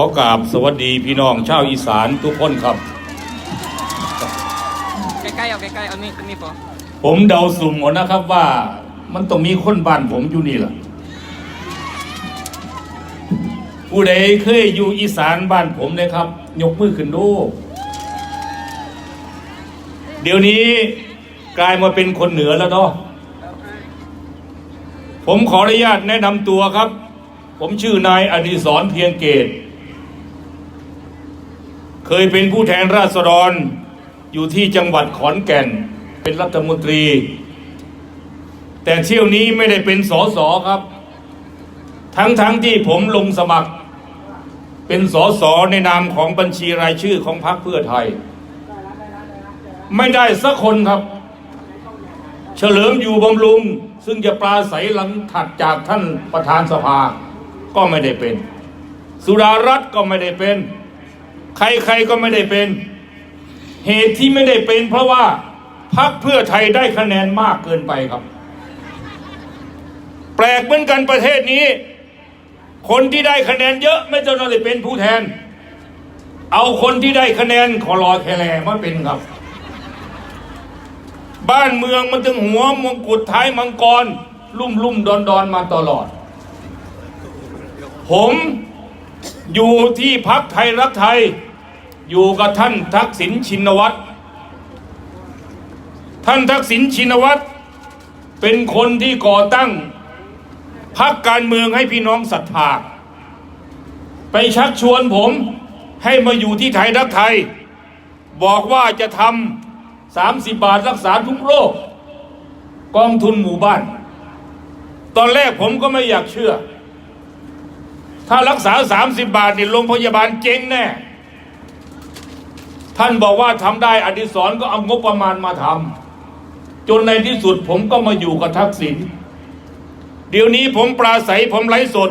อกราบสวัสดีพี่น้องชาวอีสานทุกคนครับ ใกล้ๆเอาใกล้ๆเอานี่ตรงนี้พอผมเดาสุ่มหมดนะครับว่ามันต้องมีคนบ้านผมอยู่นี่แหละผู้ใดเคยอยู่อีสานบ้านผมเลยครับ ยกมือขึ้นดู เดี๋ยวนี้กลายมาเป็นคนเหนือแล้วเนาะผมขออนุญาตแนะนำตัวครับ ผมชื่อนายอดิศรเพียงเกต เคยเป็นผู้แทนราษฎรอยู่ที่จังหวัดขอนแก่น เป็นรัฐมนตรี แต่เที่ยวนี้ไม่ได้เป็นสสครับ ทั้งๆทที่ผมลงสมัคร เป็นสสในนามของบัญชีรายชื่อของพรรคเพื่อไทย ไม่ได้สักคนครับ เฉลิมอยู่บำรุง ซึ่งจะปราศัยหลังถัดจากท่านประธานสภาก็ไม่ได้เป็น สุดารัตน์ก็ไม่ได้เป็น ใครๆก็ไม่ได้เป็น เหตุที่ไม่ได้เป็น เพราะว่าพรรคเพื่อไทยได้คะแนนมากเกินไปครับ แปลกเหมือนกันประเทศนี้ คนที่ได้คะแนนเยอะไม่จำเป็นเป็นผู้แทน เอาคนที่ได้คะแนนขอรอแคแลมาเป็นครับ บ้านเมืองมันถึงหัวมงกุฎท้ายมังกร ลุ่มลุ่มดอนดอนมาตลอด ผมอยู่ที่พักไทยรักไทย อยู่กับท่านทักษิณชินวัตร ท่านทักษิณชินวัตร เป็นคนที่ก่อตั้งพักการเมืองให้พี่น้องศรัทธาไปชักชวนผมให้มาอยู่ที่ไทยรักไทย บอกว่าจะทำสามสิบบาทรักษาทุกโรคกองทุนหมู่บ้าน ตอนแรกผมก็ไม่อยากเชื่อ ถ้ารักษา30บาทนี่โรงพยาบาลเจ๊งแน่ ท่านบอกว่าทำได้อดิศรก็เอางบประมาณมาทำจนในที่สุดผมก็มาอยู่กับทักษิณเดี๋ยวนี้ผมปราศัยผมไลฟ์สด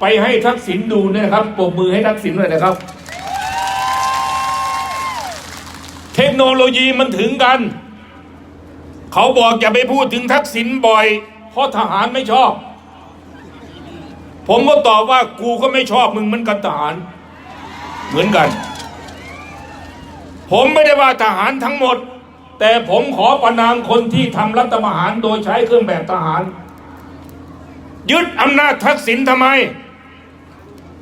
ไปให้ทักษิณดูนะครับปรบมือให้ทักษิณหน่อยนะครับ เทคโนโลยีมันถึงกัน เขาบอกอย่าไปพูดถึงทักษิณบ่อย เพราะทหารไม่ชอบ ผมก็ตอบว่ากูก็ไม่ชอบมึงเหมือนกันทหาร เหมือนกัน ผมไม่ได้ว่าทหารทั้งหมด แต่ผมขอประนามคนที่ทำรัฐประหารโดยใช้เครื่องแบบทหาร ยึดอำนาจทักษิณทำไม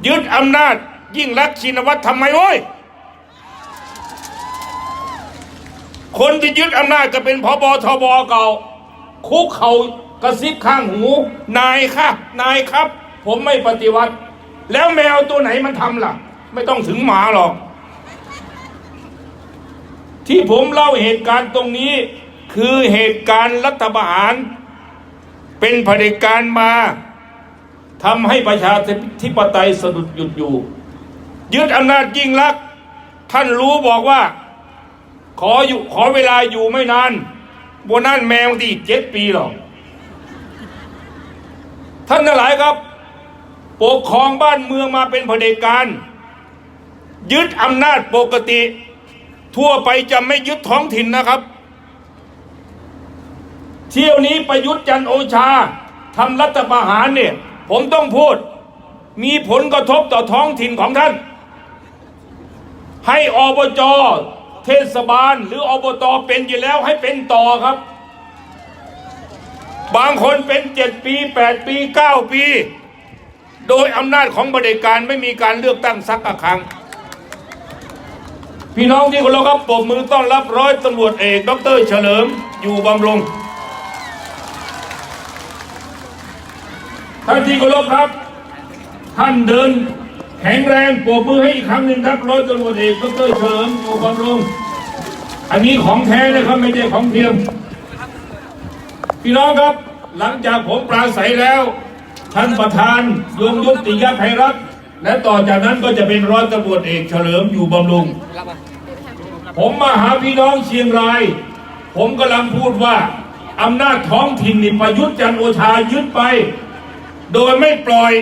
ยึดอำนาจยิ่งรักชินวัตรทำไมโว้ยคนที่ยึดอำนาจก็เป็นพบทบเก่า คุกเขากระซิบข้างหู นายค่ะนายครับ ผมไม่ปฏิวัติ แล้วแมวตัวไหนมันทำล่ะ ไม่ต้องถึงหมาหรอก ที่ผมเล่าเหตุการณ์ตรงนี้ คือเหตุการณ์รัฐประหาร เป็นเผด็จการมาทำให้ประชาธิปไตยสะดุดหยุดอยู่ ยึดอำนาจยิ่งลักษณ์ท่านรู้บอกว่า ขออยู่ขอเวลาอยู่ไม่นานบนนั่นแมวดีเจ็ดปีหรอกท่านทั้งหลายครับ ปกครองบ้านเมืองมาเป็นเผด็จการ ยึดอำนาจปกติ ทั่วไปจะไม่ยึดท้องถิ่นนะครับ เที่ยวนี้ประยุทธ์จันโอชาทำรัฐประหารเนี่ยผมต้องพูด มีผลกระทบต่อท้องถิ่นของท่าน ให้อบจเทศบาลหรืออบตเป็นอยู่แล้วให้เป็นต่อครับ บางคนเป็นเจ็ดปีแปดปีเก้าปี โดยอำนาจของบริการไม่มีการเลือกตั้งสักครั้ง พี่น้องที่เคารพครับปรบมือต้อนรับร้อยตำรวจเอกดรเฉลิมอยู่บำรุงท่านที่เคารพครับ ท่านเดินแข็งแรงปรบมือให้อีกครั้งหนึ่งครับร้อยตำรวจเอกดรเฉลิมอยู่บำรุงอันนี้ของแท้นะครับไม่ใช่ของเทียม พี่น้องครับหลังจากผมปราศัยแล้ว ท่านประธานยงยุติยภัยรัตน์ และต่อจากนั้นก็จะเป็นร้อยตำรวจเอกเฉลิมอยู่บำรุง ผมมาหาพี่น้องเชียงราย ผมกำลังพูดว่าอำนาจท้องถิ่นนี่ประยุทธ์จันโอชายึดไป โดยไม่ปล่อย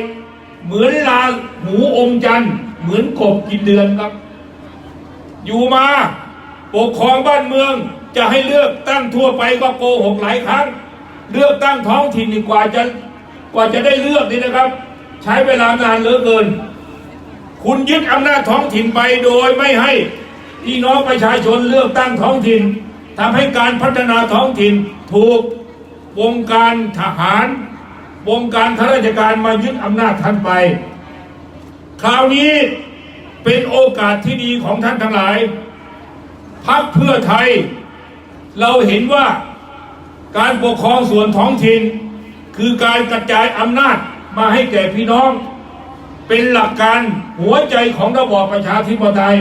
เหมือนลาหูอมจันเหมือนกบกินเดือนครับ อยู่มาปกครองบ้านเมืองจะให้เลือกตั้งทั่วไปก็โกหกหลายครั้ง เลือกตั้งท้องถิ่นนี่กว่าจะกว่าจะได้เลือกนี่นะครับ ใช้เวลานานเหลือเกิน คุณยึดอำนาจท้องถิ่นไปโดยไม่ให้พี่น้องประชาชนเลือกตั้งท้องถิ่นทำให้การพัฒนาท้องถิ่นถูกวงการทหาร วงการข้าราชการมายึดอำนาจท่านไป คราวนี้เป็นโอกาสที่ดีของท่านทั้งหลายพักเพื่อไทย เราเห็นว่าการปกครองส่วนท้องถิ่น คือการกระจายอำนาจมาให้แก่พี่น้อง เป็นหลักการหัวใจของระบอบประชาธิปไตย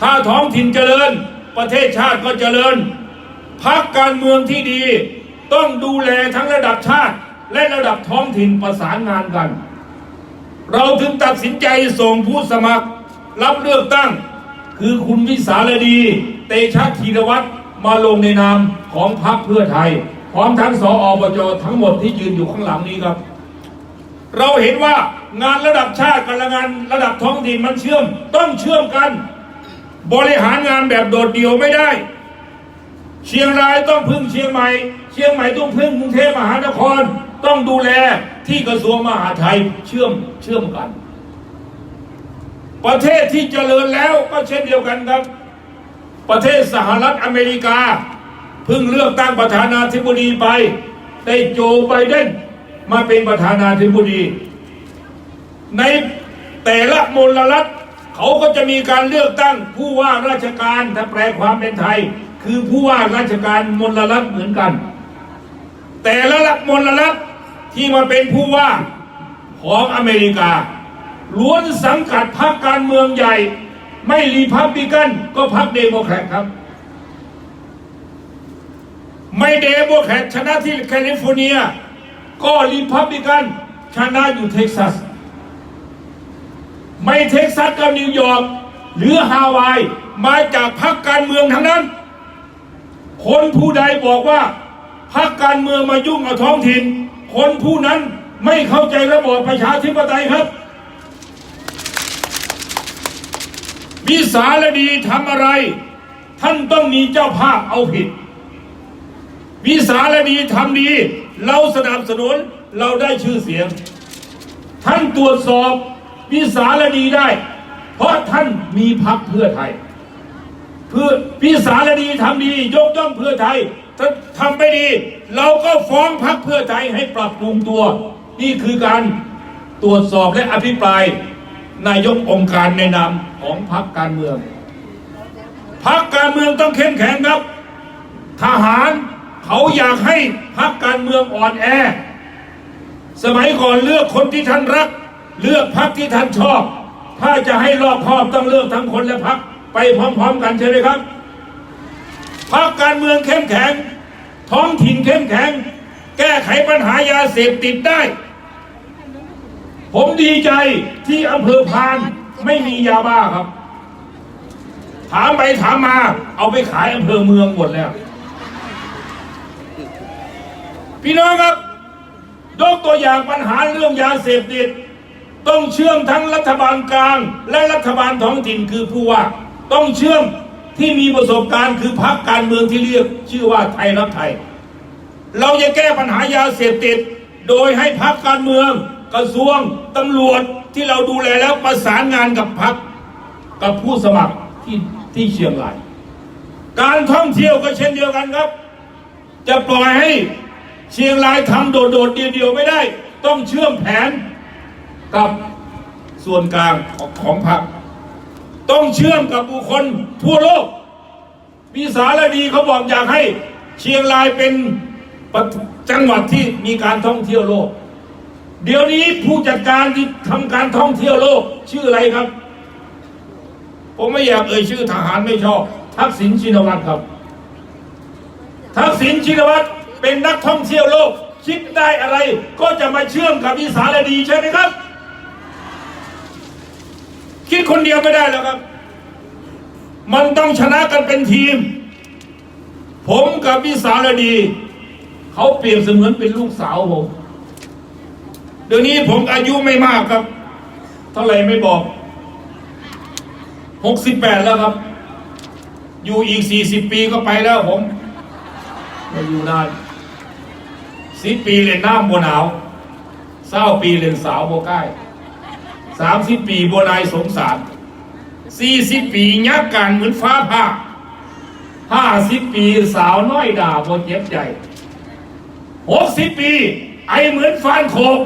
ถ้าท้องถิ่นเจริญ ประเทศชาติก็เจริญพักการเมืองที่ดี ต้องดูแลทั้งระดับชาติ และระดับท้องถิ่นประสานงานกัน เราถึงตัดสินใจส่งผู้สมัคร รับเลือกตั้ง คือคุณวิสาลดี เตชะธีรวัตรมาลงในนามของพรรคเพื่อไทย พร้อมทั้งสออบจทั้งหมดที่ยืนอยู่ข้างหลังนี้ครับ เราเห็นว่า งานระดับชาติกับงานระดับท้องถิ่นมันเชื่อม ต้องเชื่อมกัน บริหารงานแบบโดดเดี่ยวไม่ได้ เชียงรายต้องพึ่งเชียงใหม่ เชียงใหม่ต้องพึ่งกรุงเทพมหานคร ต้องดูแลที่กระทรวงมหาดไทยเชื่อมเชื่อมกัน ประเทศที่เจริญแล้วก็เช่นเดียวกันครับ ประเทศสหรัฐอเมริกาเพิ่งเลือกตั้งประธานาธิบดีไป ได้โจไบเดนมาเป็นประธานาธิบดี ในแต่ละมลรัฐเขาก็จะมีการเลือกตั้งผู้ว่าราชการถ้าแปลความเป็นไทย คือผู้ว่าราชการมลรัฐเหมือนกัน แต่ละรัฐมลรัฐที่มาเป็นผู้ว่าของอเมริกา ล้วนสังกัดพรรคการเมืองใหญ่ ไม่รีพับลิกันก็พรรคเดโมแครตครับ ไม่เดโมแครตชนะที่แคลิฟอร์เนีย ก็รีพับลิกันชนะอยู่เท็กซัส ไม่เท็กซัสกับนิวยอร์กหรือฮาวายมาจากพรรคการเมืองทั้งนั้น คนผู้ใดบอกว่าพรรคการเมืองมายุ่งเอาท้องถิ่น คนผู้นั้นไม่เข้าใจระบอบประชาธิปไตยครับ วิสารดีทำอะไร ท่านต้องมีเจ้าภาพเอาผิด วิสารดีทำดี เราสนับสนุนเราได้ชื่อเสียง ท่านตรวจสอบ วิสารดีได้ เพราะท่านมีพักเพื่อไทย เพื่อพิสารดีทำดี ยกย่องเพื่อไทยถ้าทำไม่ดี เราก็ฟ้องพักเพื่อไทยให้ปรับปรุงตัว นี่คือการตรวจสอบและอภิปรายนายกองค์การในนามของพรรคการเมืองพรรคการเมืองต้องเข้มแข็งครับ ทหารเขาอยากให้พรรคการเมืองอ่อนแอ สมัยก่อนเลือกคนที่ท่านรัก เลือกพรรคที่ท่านชอบ ถ้าจะให้รอบคอบต้องเลือกทั้งคนและพรรคไปพร้อม ๆ กันใช่ไหมครับพรรคการเมืองเข้มแข็ง ท้องถิ่นเข้มแข็ง แก้ไขปัญหายาเสพติดได้ ผมดีใจที่อำเภอพานไม่มียาบ้าครับ ถามไปถามมา เอาไปขายอำเภอเมืองหมดแล้ว พี่น้องครับยกตัวอย่างปัญหาเรื่องยาเสพติด ต้องเชื่อมทั้งรัฐบาลกลาง และรัฐบาลท้องถิ่นคือผู้ว่า ต้องเชื่อมที่มีประสบการณ์คือพรรคการเมืองที่เรียกชื่อว่าไทยรักไทย เราจะแก้ปัญหายาเสพติด โดยให้พรรคการเมือง กระทรวงตำรวจที่เราดูแลแล้วประสานงานกับพรรคกับผู้สมัครที่ที่เชียงราย การท่องเที่ยวก็เช่นเดียวกันครับ จะปล่อยให้เชียงรายทำโดดๆเดียวๆไม่ได้ ต้องเชื่อมแผน กับส่วนกลางของของพรรคต้องเชื่อมกับบุคคลทั่วโลก มีสารดีเขาบอกอยากให้เชียงรายเป็นปจังหวัดที่มีการท่องเที่ยวโลก เดี๋ยวนี้ผู้จัดการที่ทำการท่องเที่ยวโลก ชื่ออะไรครับ ผมไม่อยากเอ่ยชื่อทหารไม่ชอบ ทักษิณชินวัตรครับ ทักษิณชินวัตรเป็นนักท่องเที่ยวโลก คิดได้อะไรก็จะมาเชื่อมกับวิสารดีใช่ไหมครับ คิดคนเดียวไม่ได้แล้วครับ มันต้องชนะกันเป็นทีม ผมกับวิสารดี เขาเปรียบเสมือนเป็นลูกสาวผม เดี๋ยวนี้ผมอายุไม่มากครับ เท่าไหร่ไม่บอกหกสิบแปดแล้วครับ อยู่อีกสี่สิบปีก็ไปแล้วผมไม่อยู่นานสิบปีเล่นน้ำบัวหนาวเศร้าปีเล่นสาวบัวใกล้ สามสิบปีโบนายสงสารสี่สิบปียักการเหมือนฟ้าผ่าห้าสิบปีสาวน้อยด่าบนเจ็บใจหกสิบปี ไอเหมือนฟานโคก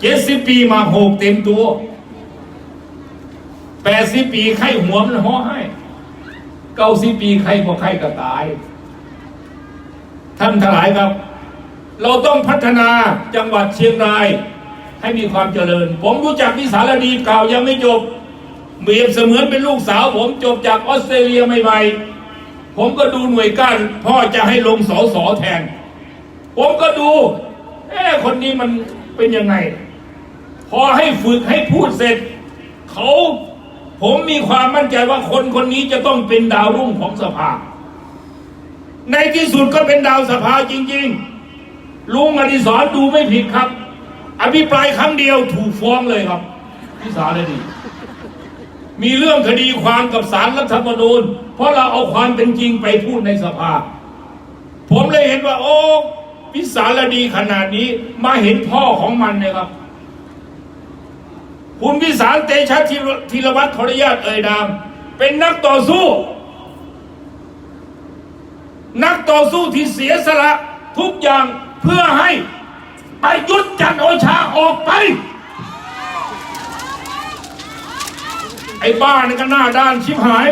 เจ็ดสิบปีมาโหกเต็มตัวแปดสิบปีไข้หัวมันห่อให้เก้าสิบปีไข้พอไข้ก็ตาย ท่านทั้งหลายครับ เราต้องพัฒนาจังหวัดเชียงราย ให้มีความเจริญ ผมรู้จักวิสารดีเก่ายังไม่จบเบียบเสมือนเป็นลูกสาว ผมจบจากออสเตรเลียใหม่ๆ ผมก็ดูหน่วยก้านพ่อจะให้ลงสอสอแทน ผมก็ดูเอ๊คนนี้มันเป็นยังไง พอให้ฝึกให้พูดเสร็จ เขาผมมีความมั่นใจว่าคนคนนี้จะต้องเป็นดาวรุ่งของสภา ในที่สุดก็เป็นดาวสภาจริง ๆ ลุงอดิศรดูไม่ผิดครับ อภิปรายครั้งเดียวถูกฟ้องเลยครับพิสารดี มีเรื่องคดีความกับสารรัฐธรรมนูญ เพราะเราเอาความเป็นจริงไปพูดในสภา ผมเลยเห็นว่า โอ้พิสารดีขนาดนี้มาเห็นพ่อของมันเนี่ยครับ คุณพิสารเตชะธีรธีรวัตรขออนุญาตเอ่ยนาม เป็นนักต่อสู้ นักต่อสู้ที่เสียสละทุกอย่างเพื่อให้ ไประยุทธจันโอชาออกไป ไอ้บ้านี่ก็หน้าด้านชิบหาย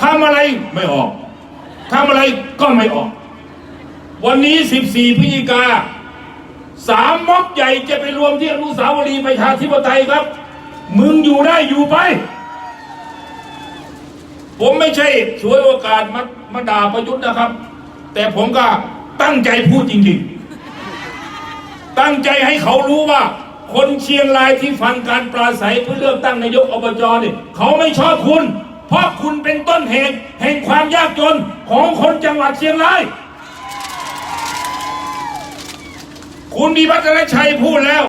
ทำอะไรไม่ออกทำอะไรก็ไม่ออก วันนี้ 14 พฤศจิกาสามม็อบใหญ่จะไปรวมที่อนุสาวรีย์ประชาธิปไตยครับ มึงอยู่ได้อยู่ไป ผมไม่ใช่ฉวยโอกาสมามาด่าประยุทธ์นะครับ แต่ผมก็ตั้งใจพูดจริงๆ ตั้งใจให้เขารู้ว่า คนเชียงรายที่ฟังการปราศัยเพื่อเลือกตั้งนายกอบจนี่เขาไม่ชอบคุณ เพราะคุณเป็นต้นเหตุแห่งความยากจนของคนจังหวัดเชียงราย คุณมีพัฒนชัยพูดแล้ว